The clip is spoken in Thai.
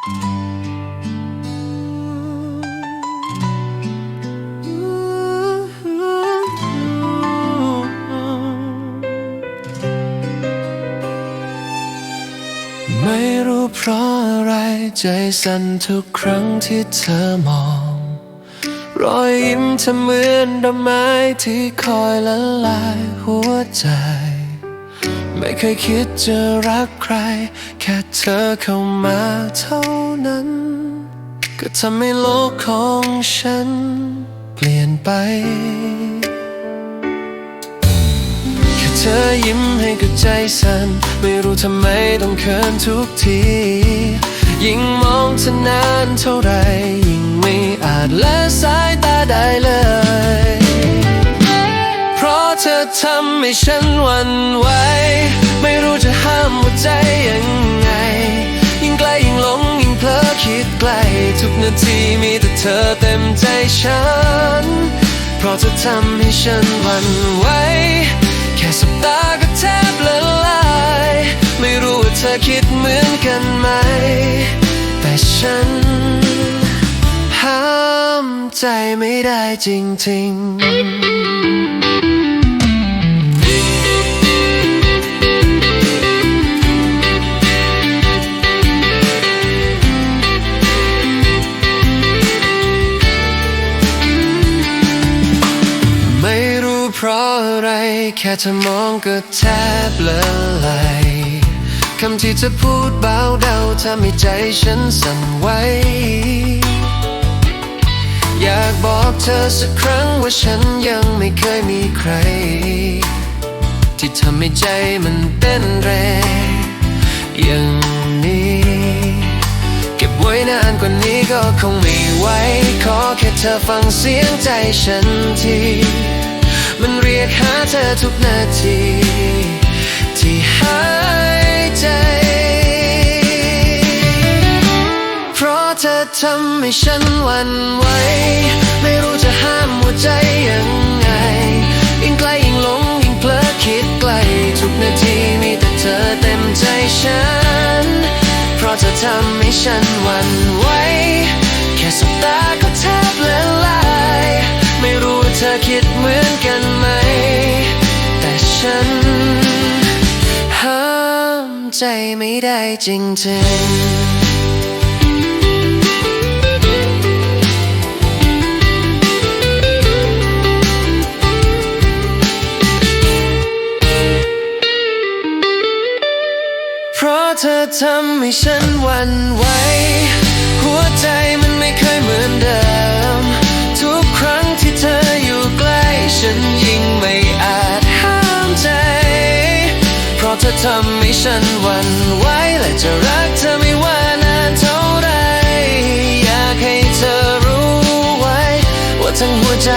ไม่รู้เพราะอะไรใจสั่นทุกครั้งที่เธอมอง รอยยิ้มเธอเหมือนดอกไม้ที่คอยละลายหัวใจ ไม่เคยคิดจะรักใคร แค่เธอเข้ามาเท่านั้น ก็ทำให้โลกของฉัน เปลี่ยนไป แค่เธอยิ้มให้ก็ใจสั่น ไม่รู้ทำไมต้องเขินทุกที ยิ่งมองเธอนานเท่าไร ยิ่งไม่อาจละสายตาได้เลย ทำให้ฉันหวั่นไหวไม่รู้จะห้ามหัวใจยังไง ยิ่งใกล้ยิ่งหลงยิ่งเพลอคิดไกล ทุกนาทีมีแต่เธอเต็มใจฉัน เพราะเธอทำให้ฉันหวั่นไหวแค่สบตาก็แทบละลาย ไม่รู้ว่าเธอคิดเหมือนกันไหม แต่ฉันห้ามใจไม่ได้จริงๆ ไร แค่เธอมองก็แทบละลายคำที่เธอพูดเบาเดาทำให้ใจฉันสั่นไหวอยากบอกเธอสักครั้งว่าฉันยังไม่เคยมีใคร ที่ทำให้ใจมันเต้นแรงอย่างนี้ เก็บไว้นานกว่านี้ก็คงไม่ไหวขอแค่เธอฟังเสียงใจฉันที มันเรียกหาเธอทุกนาที ที่หายใจ เพราะเธอทำให้ฉันหวั่นไหวไม่รู้จะห้ามหัวใจยังไง ยิ่งใกล้ยิ่งหลงยิ่งเพลอคิดไกล ทุกนาทีมีแต่เธอเต็มใจฉัน เพราะเธอทำให้ฉันหวั่นไหวแค่สบตาก็แทบ ใจไม่ได้จริงๆเพราะเธอทำให้ฉันหวั่นไหวหัวใจมันไม่เคยเหมือนเดิม อทำให้ฉันหวั่นไหวและจะรักเธอไม่ว่านานเท่าไรอยากให้เธอรู้ไว้ ว่าทั้งหัวใจ